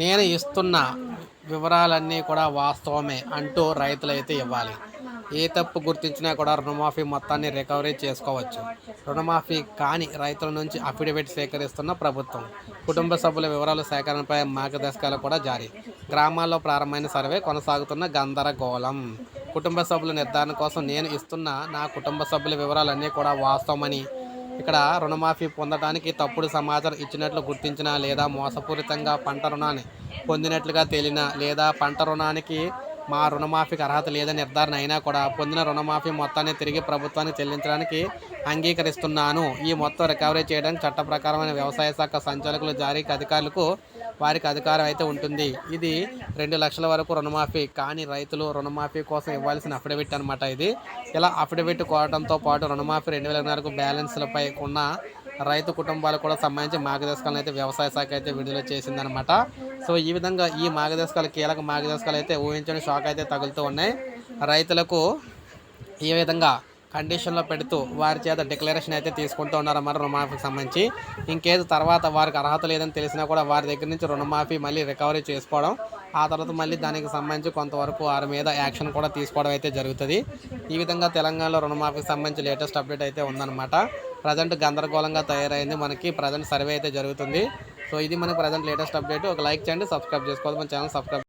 నేను ఇస్తున్న వివరాలన్నీ కూడా వాస్తవమే అంటూ రైతులైతే ఇవ్వాలి. ఏ తప్పు గుర్తించినా కూడా రుణమాఫీ మొత్తాన్ని రికవరీ చేసుకోవచ్చు. రుణమాఫీ కాని రైతుల నుంచి అఫిడవిట్ సేకరిస్తున్న ప్రభుత్వం. కుటుంబ సభ్యుల వివరాల సేకరణపై మార్గదర్శకాలు కూడా జారీ. గ్రామాల్లో ప్రారంభమైన సర్వే కొనసాగుతున్న గందరగోళం. కుటుంబ సభ్యుల నిర్ధారణ కోసం నేను ఇస్తున్న నా కుటుంబ సభ్యుల వివరాలన్నీ కూడా వాస్తవమని ఇక్కడ రుణమాఫీ పొందడానికి తప్పుడు సమాచారం ఇచ్చినట్లు గుర్తించిన లేదా మోసపూరితంగా పంట రుణాన్ని పొందినట్లుగా తేలిన లేదా పంట రుణానికి మా రుణమాఫీకి అర్హత లేదని నిర్ధారణ అయినా కూడా పొందిన రుణమాఫీ మొత్తాన్ని తిరిగి ప్రభుత్వానికి చెల్లించడానికి అంగీకరిస్తున్నాను. ఈ మొత్తం రికవరీ చేయడానికి చట్టప్రకారమైన వ్యవసాయ శాఖ సంచాలకులు జారీకి అధికారులకు వారికి అధికారం అయితే ఉంటుంది. ఇది రెండు లక్షల వరకు రుణమాఫీ కానీ రైతులు రుణమాఫీ కోసం ఇవ్వాల్సిన అఫిడవిట్ అనమాట ఇది. ఇలా అఫిడవిట్ కోరడంతో పాటు రుణమాఫీ రెండు వేల వరకు బ్యాలెన్స్లపై ఉన్న రైతు కుటుంబాలకు కూడా సంబంధించి మార్గదర్శకాలను అయితే వ్యవసాయ శాఖ అయితే విడుదల చేసిందనమాట సో ఈ విధంగా ఈ మార్గదర్శకాలు కీలక మార్గదర్శకాలు అయితే ఊహించని షాక్ అయితే తగులుతూ ఉన్నాయి. రైతులకు ఈ విధంగా కండిషన్లో పెడుతూ వారి చేత డిక్లరేషన్ అయితే తీసుకుంటూ ఉన్నారన్నమాట రుణమాఫీకి సంబంధించి. ఇంకేదో తర్వాత వారికి అర్హత లేదని తెలిసినా కూడా వారి దగ్గర నుంచి రుణమాఫీ మళ్ళీ రికవరీ చేసుకోవడం ఆ తర్వాత మళ్ళీ దానికి సంబంధించి కొంతవరకు వారి మీద యాక్షన్ కూడా తీసుకోవడం అయితే జరుగుతుంది. ఈ విధంగా తెలంగాణలో రుణమాఫీకి సంబంధించి లేటెస్ట్ అప్డేట్ అయితే ఉందన్నమాట. ప్రజెంట్ గందరగోళంగా తయారైంది మనకి ప్రజెంట్ సర్వే అయితే జరుగుతుంది. సో ఇది మనకి ప్రజెంట్ లేటెస్ట్ అప్డేట్. ఒక లైక్ చేయండి సబ్స్క్రైబ్ చేసుకోవాలి మన ఛానల్ సబ్స్క్రైబ్